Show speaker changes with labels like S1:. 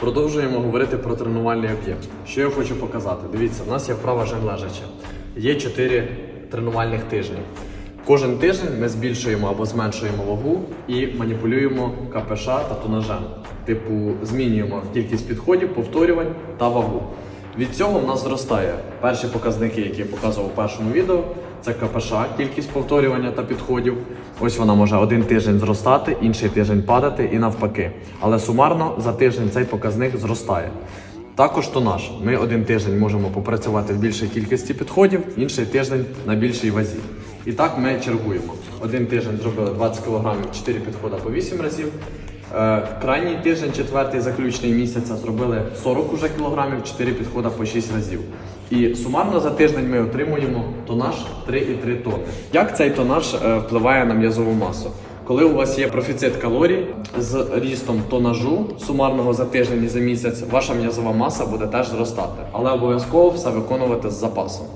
S1: Продовжуємо говорити про тренувальний об'єм. Що я хочу показати? Дивіться, в нас є вправа жим лежача. Є 4 тренувальних тижні. Кожен тиждень ми збільшуємо або зменшуємо вагу і маніпулюємо КПШ та тонажем. Типу, змінюємо кількість підходів, повторювань та вагу. Від цього в нас зростає перші показники, які я показував у першому відео. Це КПШ, кількість повторювання та підходів. Ось вона може один тиждень зростати, інший тиждень падати і навпаки. Але сумарно за тиждень цей показник зростає. Також тонаж. Ми один тиждень можемо попрацювати в більшій кількості підходів, інший тиждень на більшій вазі. І так ми чергуємо. Один тиждень зробили 20 кг, 4 підходи по 8 разів. Е, Крайній тиждень, четвертий заключний місяця, зробили 40 уже кілограмів, 4 підходи по 6 разів. І сумарно за тиждень ми отримуємо тонаж 3,3 тонни. Як цей тонаж е, впливає на м'язову масу? Коли у вас є профіцит калорій з рістом тонажу сумарного за тиждень і за місяць, ваша м'язова маса буде теж зростати, але обов'язково все виконувати з запасом.